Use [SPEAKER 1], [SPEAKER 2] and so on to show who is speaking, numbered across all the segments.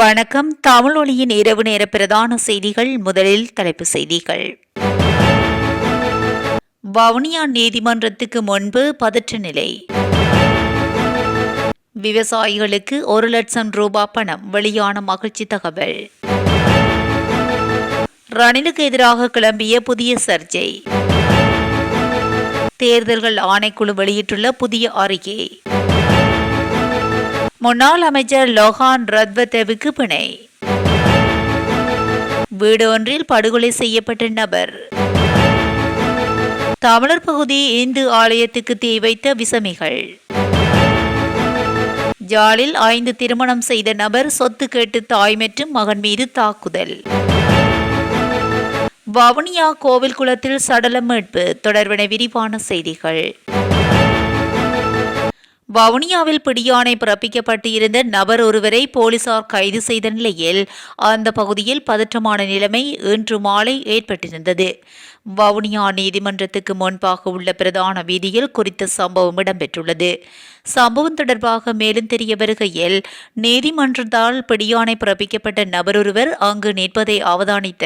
[SPEAKER 1] வணக்கம். தமிழ் ஒளியின் இரவு நேர பிரதான செய்திகள் முதலில் தலைப்பு செய்திகள். வவுனியா நீதிமன்றத்துக்கு முன்பு பதற்ற நிலை. விவசாயிகளுக்கு ஒரு லட்சம் ரூபாய் பணம் வெளியான மகிழ்ச்சி தகவல். ரணிலுக்கு எதிராக கிளம்பிய புதிய சர்ச்சை தேர்தல்கள் ஆணைக்குழு வெளியிட்டுள்ள புதிய அறிக்கை. முன்னாள் அமைச்சர் லோகான் ரத்வத்தேவுக்கு பிணை. வீடு ஒன்றில் படுகொலை செய்யப்பட்ட நபர். தமிழர் பகுதி இந்து ஆலயத்துக்கு தீ வைத்த விசமிகள். ஜாலில் ஐந்து திருமணம் செய்த நபர் சொத்து கேட்டு தாய் மற்றும் மகன் மீது தாக்குதல். வவுனியா கோவில் குளத்தில் சடலம் மீட்பு தொடர்பின விரிவான செய்திகள். வவுனியாவில் பிடியாணை பிறப்பிக்கப்பட்டு இருந்த நபர் ஒருவரை போலீசார் கைது செய்த நிலையில் அந்த பகுதியில் பதற்றமான நிலைமை இன்று மாலை ஏற்பட்டிருந்தது. வவுனியா நீதிமன்றத்துக்கு முன்பாக உள்ள பிரதான வீதியில் குறித்த சம்பவம் இடம்பெற்றுள்ளது. சம்பவம் தொடர்பாக மேலும் தெரிய வருகையில் நீதிமன்றத்தால் பிடியாணை பிறப்பிக்கப்பட்ட நபரொருவர் அங்கு நிற்பதை அவதானித்த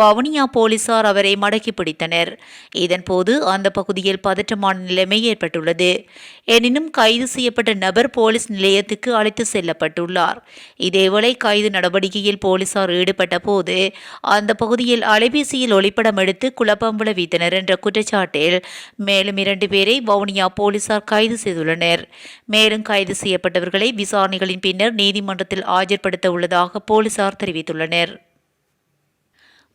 [SPEAKER 1] வவுனியா போலீசார் அவரை மடக்கி பிடித்தனர். இதன்போது அந்த பகுதியில் பதற்றமான நிலைமை ஏற்பட்டுள்ளது. எனினும் கைது செய்யப்பட்ட நபர் போலீஸ் நிலையத்துக்கு அழைத்து செல்லப்பட்டுள்ளார். இதேவேளை கைது நடவடிக்கையில் போலீசார் ஈடுபட்ட போது அந்த பகுதியில் அலைபேசியில் ஒளிப்படம் எடுத்து குழப்பம் விளைவித்தனர் என்ற குற்றச்சாட்டில் மேலும் இரண்டு பேரை வவுனியா போலீசார் கைது செய்துள்ளனர். மேலும் கைது செய்யப்பட்டவர்களை விசாரணைகளின் பின்னர் நீதிமன்றத்தில் ஆஜர்படுத்த உள்ளதாக போலீசார் தெரிவித்துள்ளனர்.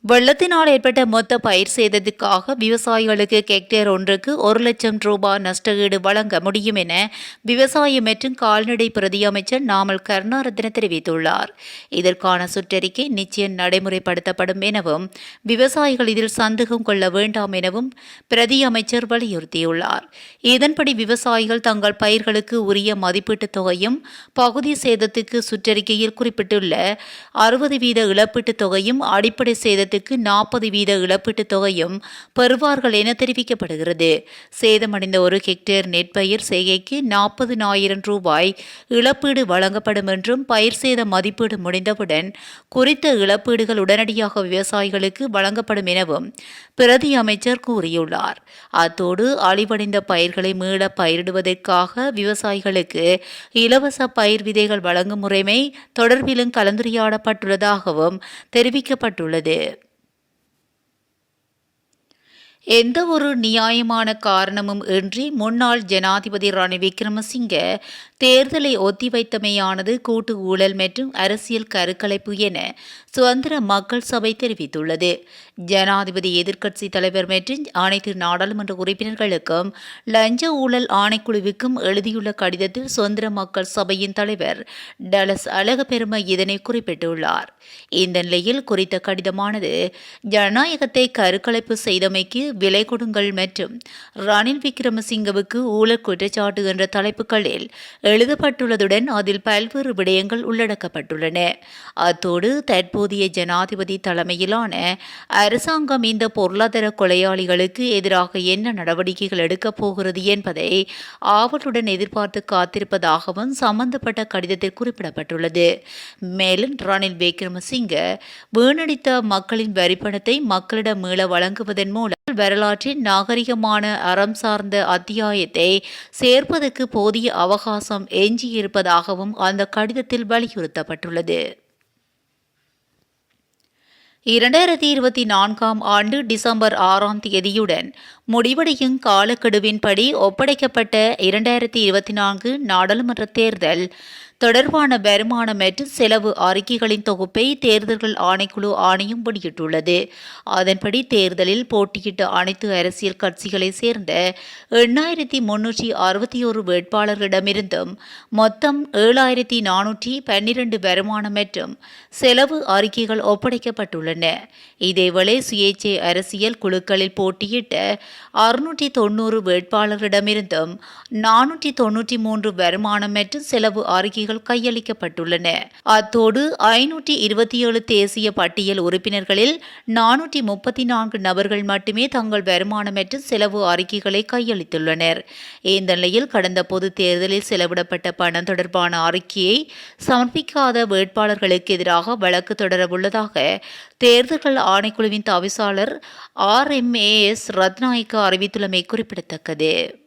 [SPEAKER 1] வெள்ளத்தினால் ஏற்பட்ட மொத்த பயிர் சேதத்துக்காக விவசாயிகளுக்கு ஹெக்டேர் ஒன்றுக்கு ஒரு லட்சம் ரூபாய் நஷ்டஈடு வழங்க முடியும் என விவசாயம் மற்றும் கால்நடை பிரதி அமைச்சர் நாமல் கருணாரத்ன தெரிவித்துள்ளார். இதற்கான சுற்றறிக்கை நிச்சயம் நடைமுறைப்படுத்தப்படும் எனவும் விவசாயிகள் இதில் சந்தேகம் கொள்ள வேண்டாம் எனவும் பிரதி அமைச்சர் வலியுறுத்தியுள்ளார். இதன்படி விவசாயிகள் தங்கள் பயிர்களுக்கு உரிய மதிப்பீட்டுத் தொகையும் பகுதி சேதத்துக்கு சுற்றறிக்கையில் குறிப்பிட்டுள்ள அறுபது வீத இழப்பீட்டுத் தொகையும் அடிப்படை சேத சேதத்துக்கு நாற்பது வீத இழப்பீட்டுத் தொகையும் பெறுவார்கள் என தெரிவிக்கப்படுகிறது. சேதமடைந்த ஒரு ஹெக்டேர் நெற்பயிர் செய்கைக்கு நாற்பது ஆயிரம் ரூபாய் இழப்பீடு வழங்கப்படும் என்றும் பயிர் சேத மதிப்பீடு முடிந்தவுடன் குறித்த இழப்பீடுகள் உடனடியாக விவசாயிகளுக்கு வழங்கப்படும் எனவும் பிரதி அமைச்சர் கூறியுள்ளார். அத்தோடு அழிவடைந்த பயிர்களை மீள பயிரிடுவதற்காக விவசாயிகளுக்கு இலவச பயிர் விதைகள் வழங்கும் முறைமை தொடர்பிலும் கலந்துரையாடப்பட்டுள்ளதாகவும் தெரிவிக்கப்பட்டுள்ளது. எந்த ஒரு நியாயமான காரணமும் இன்றி முன்னாள் ஜனாதிபதி ரணில் விக்ரமசிங்க தேர்தலை ஒத்திவைத்தமையானது கூட்டு ஊழல் மற்றும் அரசியல் கருக்கலைப்பு என சுதந்திர மக்கள் சபை தெரிவித்துள்ளது. ஜனாதிபதி எதிர்க்கட்சி தலைவர் மற்றும் அனைத்து நாடாளுமன்ற உறுப்பினர்களுக்கும் லஞ்ச ஊழல் ஆணைக்குழுவுக்கும் எழுதியுள்ள கடிதத்தில் சுதந்திர மக்கள் சபையின் தலைவர் டலஸ் அழகப்பெருமை இதனை குறிப்பிட்டுள்ளார். இந்த நிலையில் குறித்த கடிதமானது ஜனநாயகத்தை கருக்கலைப்பு செய்தமைக்கு விலை கொடுங்கள் மற்றும் ரணில் விக்ரமசிங்கவுக்கு ஊழல் குற்றச்சாட்டு என்ற தலைப்புகளில் எழுதப்பட்டுள்ளதுடன் அதில் பல்வேறு விடயங்கள் உள்ளடக்கப்பட்டுள்ளன. அத்தோடு தற்போதைய ஜனாதிபதி தலைமையிலான அரசாங்கம் இந்த பொருளாதார கொலையாளிகளுக்கு எதிராக என்ன நடவடிக்கைகள் எடுக்கப் போகிறது என்பதை ஆவலுடன் எதிர்பார்த்து காத்திருப்பதாகவும் சம்பந்தப்பட்ட கடிதத்தில் குறிப்பிடப்பட்டுள்ளது. மேலும் ரணில் விக்ரமசிங்க வீணடித்த மக்களின் வரிப்பணத்தை மக்களிடம் மீள வழங்குவதன் மூலம் வரலாற்றின் நாகரிகமான அறம் சார்ந்த அத்தியாயத்தை சேர்ப்பதற்கு போதிய அவகாசம் எஞ்சியிருப்பதாகவும் அந்த கடிதத்தில் வலியுறுத்தப்பட்டுள்ளது. இரண்டாயிரத்தி இருபத்தி நான்காம் ஆண்டு டிசம்பர் ஆறாம் தேதியுடன் முடிவடையும் காலக்கெடுவின்படி ஒப்படைக்கப்பட்ட இரண்டாயிரத்தி இருபத்தி நான்கு நாடாளுமன்ற தேர்தல் தொடர்பான வருமானம் மற்றும் செலவு அறிக்கைகளின் தொகுப்பை தேர்தல்கள் ஆணைக்குழு ஆணையம் வெளியிட்டுள்ளது. அதன்படி தேர்தலில் போட்டியிட்ட அனைத்து அரசியல் கட்சிகளை சேர்ந்த எண்ணாயிரத்தி முன்னூற்றி அறுபத்தி ஒரு வேட்பாளர்களிடமிருந்தும் மொத்தம் ஏழாயிரத்தி நானூற்றி பன்னிரண்டு வருமானம் மற்றும் செலவு அறிக்கைகள் ஒப்படைக்கப்பட்டுள்ளன. இதேவேளை சுயேட்சை அரசியல் குழுக்களில் போட்டியிட்ட அறுநூற்றி தொண்ணூறு வேட்பாளர்களிடமிருந்தும் நானூற்றி தொன்னூற்றி மூன்று வருமானம் மற்றும் செலவு அறிக்கைகள் கையளிக்கப்பட்டுள்ளன. அத்தோடு ஐநூற்றி இருபத்தி ஏழு தேசிய பட்டியல் உறுப்பினர்களில் நானூற்றி முப்பத்தி நான்கு நபர்கள் மட்டுமே தங்கள் வருமானம் மற்றும் செலவு அறிக்கைகளை கையளித்துள்ளனர். இந்த நிலையில் கடந்த பொது தேர்தலில் செலவிடப்பட்ட பணம் தொடர்பான அறிக்கையை சமர்ப்பிக்காத வேட்பாளர்களுக்கு எதிராக வழக்கு தொடரவுள்ளதாக தேர்தல்கள் ஆணைக்குழுவின் தவிசாளர் R M A S Ratnayake அறிவித்துள்ளமை குறிப்பிடத்தக்கது.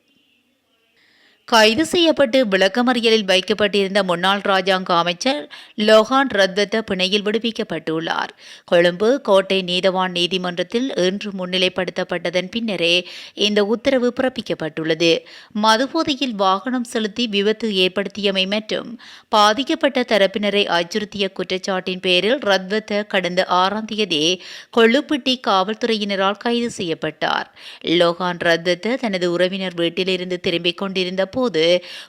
[SPEAKER 1] கைது செய்யப்பட்டு விளக்கமறியலில் வைக்கப்பட்டிருந்த முன்னாள் ராஜாங்க அமைச்சர் லோகான் ரத்வத்த பிணையில் விடுவிக்கப்பட்டுள்ளார். கொழும்பு கோட்டை நீதவான் நீதிமன்றத்தில் இன்று முன்னிலைப்படுத்தப்பட்டதன் பின்னரே இந்த உத்தரவு பிறப்பிக்கப்பட்டுள்ளது. மதுபோதையில் வாகனம் செலுத்தி விபத்து ஏற்படுத்தியமை மற்றும் பாதிக்கப்பட்ட தரப்பினரை அச்சுறுத்திய குற்றச்சாட்டின் பேரில் ரத்வத்த கடந்த ஆறாம் தேதி கொள்ளுப்பட்டி காவல்துறையினரால் கைது செய்யப்பட்டார். லோகான் ரத்வத்த தனது உறவினர் வீட்டிலிருந்து திரும்பிக் கொண்டிருந்த போது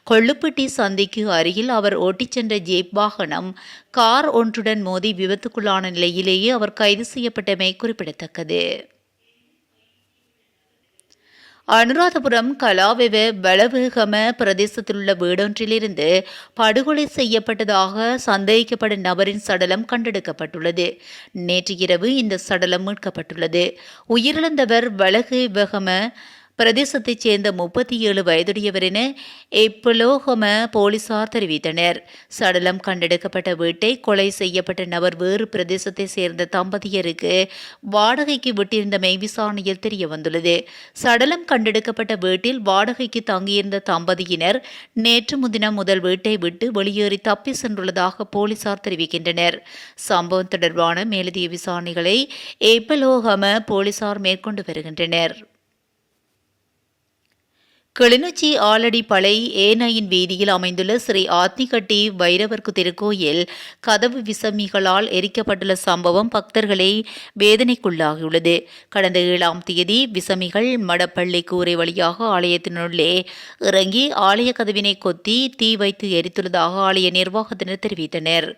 [SPEAKER 1] கொள்ளுப்பட்டி சந்திக்கு அருகில் அவர் ஓட்டிச் சென்ற ஜீப் வாகனம் கார் ஒன்றுடன் மோதி விபத்துக்குள்ளான நிலையிலேயே அவர் கைது செய்யப்பட்டமை குறிப்பிடத்தக்கது. அனுராதபுரம் கலாவெவ வளவேகம பிரதேசத்தில் உள்ள வீடொன்றிலிருந்து படுகொலை செய்யப்பட்டதாக சந்தேகிக்கப்படும் நபரின் சடலம் கண்டெடுக்கப்பட்டுள்ளது. நேற்று இரவு இந்த சடலம் மீட்கப்பட்டுள்ளது. உயிரிழந்தவர் வளகு வெகம பிரதேசத்தைச் சேர்ந்த முப்பத்தி ஏழு வயதுடையவர் என எப்பலோகம போலீசார் தெரிவித்தனர். சடலம் கண்டெடுக்கப்பட்ட வீட்டை கொலை செய்யப்பட்ட நபர் வேறு பிரதேசத்தை சேர்ந்த தம்பதியருக்கு வாடகைக்கு விட்டிருந்தமை விசாரணையில் தெரிய வந்துள்ளது சடலம் கண்டெடுக்கப்பட்ட வீட்டில் வாடகைக்கு தங்கியிருந்த தம்பதியினர் நேற்று முன்தினம் முதல் வீட்டை விட்டு வெளியேறி தப்பி சென்றுள்ளதாக போலீசார் தெரிவிக்கின்றனர். சம்பவம் தொடர்பான மேலதிக விசாரணைகளை எப்பலோகம போலீசார் மேற்கொண்டு வருகின்றனர். கிளிநொச்சி ஆலடி பளை ஏனையின் வீதியில் அமைந்துள்ள ஸ்ரீ ஆத்திகட்டி வைரவர்க்கு திருக்கோயில் கதவு விசமிகளால் எரிக்கப்பட்டுள்ள சம்பவம் பக்தர்களை வேதனைக்குள்ளாகியுள்ளது. கடந்த ஏழாம் தேதி விசமிகள் மடப்பள்ளி கூரை வழியாக ஆலயத்தினுள்ளே இறங்கி ஆலய கதவினை கொத்தி தீ வைத்து எரித்துள்ளதாக ஆலய நிர்வாகத்தினர் தெரிவித்தனர்.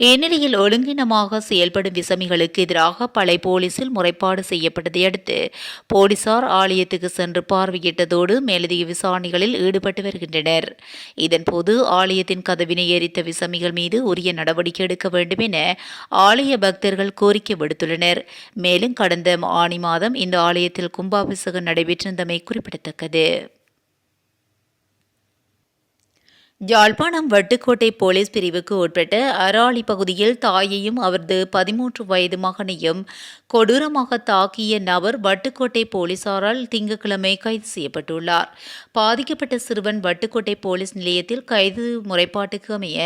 [SPEAKER 1] இந்நிலையில் ஒழுங்கினமாக செயல்படும் விசமிகளுக்கு எதிராக பழைய போலீசில் முறைப்பாடு செய்யப்பட்டதை அடுத்து போலீசார் ஆலயத்துக்கு சென்று பார்வையிட்டதோடு மேலதிக விசாரணைகளில் ஈடுபட்டு வருகின்றனர். இதன்போது ஆலயத்தின் கதவினை எரித்த விசமிகள் மீது உரிய நடவடிக்கை எடுக்க வேண்டும் என ஆலய பக்தர்கள் கோரிக்கை விடுத்துள்ளனர். மேலும் கடந்த ஆணி மாதம் இந்த ஆலயத்தில் கும்பாபிஷேகம் நடைபெற்றிருந்தமை குறிப்பிடத்தக்கது. யாழ்ப்பாணம் வட்டுக்கோட்டை போலீஸ் பிரிவுக்கு உட்பட்ட அராளி பகுதியில் தாயையும் அவரது பதிமூன்று வயது மகனையும் கொடூரமாக தாக்கிய நபர் வட்டுக்கோட்டை போலீசாரால் திங்கட்கிழமை கைது செய்யப்பட்டுள்ளார். பாதிக்கப்பட்ட சிறுவன் வட்டுக்கோட்டை போலீஸ் நிலையத்தில் கைது முறைப்பாட்டுக்கு அமைய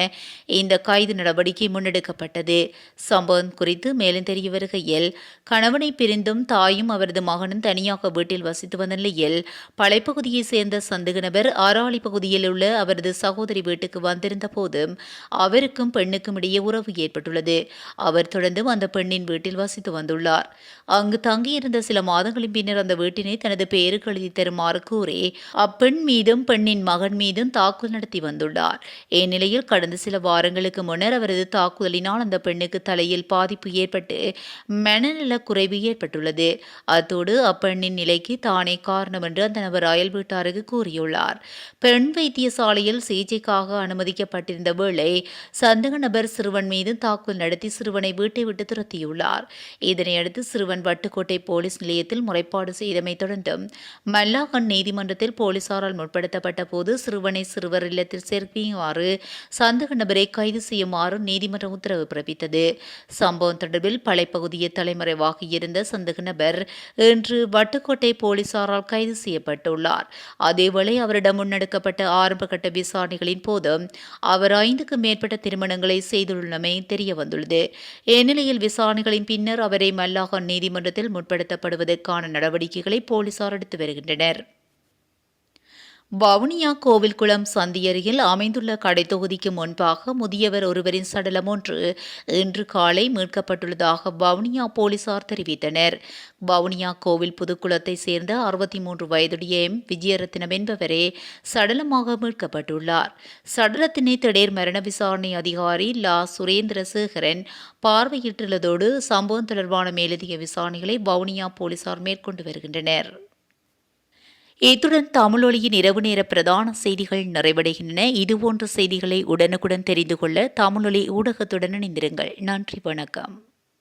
[SPEAKER 1] இந்த கைது நடவடிக்கை முன்னெடுக்கப்பட்டது. சம்பவம் குறித்து மேலும் தெரிய வருகையில் கணவனை பிரிந்தும் தாயும் அவரது மகனும் தனியாக வீட்டில் வசித்து வந்த நிலையில் பழைப்பகுதியைச் சேர்ந்த சந்தேக நபர் ஆராளி பகுதியில் உள்ள அவரது சகோதரி வீட்டுக்கு வந்திருந்த போதும் அவருக்கும் பெண்ணுக்கும் இடையே உறவு ஏற்பட்டுள்ளது. அவர் தொடர்ந்து அந்த பெண்ணின் வீட்டில் வசித்து வந்துள்ளார். அங்கு தங்கியிருந்த சில மாதங்களின் பின்னர் அந்த வீட்டினை தனது பெயருக்கு எழுதி தருமாறு கூறி அப்பெண் மீதும் பெண்ணின் மகன் மீதும் தாக்குதல் நடத்தி வந்துள்ளார். இந்நிலையில் கடந்த சில வாரங்களுக்கு முன்னர் அவரது தாக்குதலினால் அந்த பெண்ணுக்கு தலையில் பாதிப்பு ஏற்பட்டு மனநல குறைவு ஏற்பட்டுள்ளது. அத்தோடு அப்பெண்ணின் நிலைக்கு தானே காரணம் என்று அந்த நபர் அயல் வீட்டாருக்கு கூறியுள்ளார். பெண் வைத்தியசாலையில் சிகிச்சைக்காக அனுமதிக்கப்பட்டிருந்த வேளை சந்தக நபர் சிறுவன் மீது தாக்குதல் நடத்தி சிறுவனை வீட்டை விட்டு துரத்தியுள்ளார். இதனை இதனையடுத்து சிறுவன் வட்டுக்கோட்டை போலீஸ் நிலையத்தில் முறைப்பாடு செய்தமை தொடர்ந்து மல்லாகன் நீதிமன்றத்தில் போலீசாரால் முற்படுத்தப்பட்ட போது சிறுவனை சிறுவர் இல்லத்தில் சேர்க்குமாறு சந்தக நபரை கைது செய்யுமாறு நீதிமன்றம் உத்தரவு பிறப்பித்தது. சம்பவம் தொடர்பில் பழைப்பகுதியை தலைமறைவாக இருந்த சந்தக நபர் இன்று வட்டுக்கோட்டை போலீசாரால் கைது செய்யப்பட்டுள்ளார். அதேவேளை அவரிடம் முன்னெடுக்கப்பட்ட ஆரம்பகட்ட விசாரணைகளின் போது அவர் ஐந்துக்கும் மேற்பட்ட திருமணங்களை செய்துள்ளமை தெரிய வந்துள்ளது இந்நிலையில் விசாரணைகளின் பின்னர் அவரை மல்லாகான் நீதிமன்றத்தில் முற்படுத்தப்படுவதற்கான நடவடிக்கைகளை போலீசார் எடுத்து வருகின்றனர். வவுனியா கோவில்குளம் சந்தியருகில் அமைந்துள்ள கடை தொகுதிக்கு முன்பாக முதியவர் ஒருவரின் சடலம் ஒன்று இன்று காலை மீட்கப்பட்டுள்ளதாக வவுனியா போலீசார் தெரிவித்தனர். வவுனியா கோவில் புதுக்குளத்தை சேர்ந்த அறுபத்தி மூன்று வயதுடைய எம். விஜயரத்னம் என்பவரே சடலமாக மீட்கப்பட்டுள்ளார். சடலத்தினை திடீர் மரண விசாரணை அதிகாரி லா. சுரேந்திரசேகரன் பார்வையிட்டுள்ளதோடு சம்பவம் தொடர்பான மேலதிக விசாரணைகளை வவுனியா போலீசார் மேற்கொண்டு வருகின்றனர். இத்துடன் தமிழொலியின் இரவு நேர பிரதான செய்திகள் நிறைவடைகின்றன. இதுபோன்ற செய்திகளை உடனுக்குடன் தெரிந்து கொள்ள தமிழொலி ஊடகத்துடன் இணைந்திருங்கள். நன்றி வணக்கம்.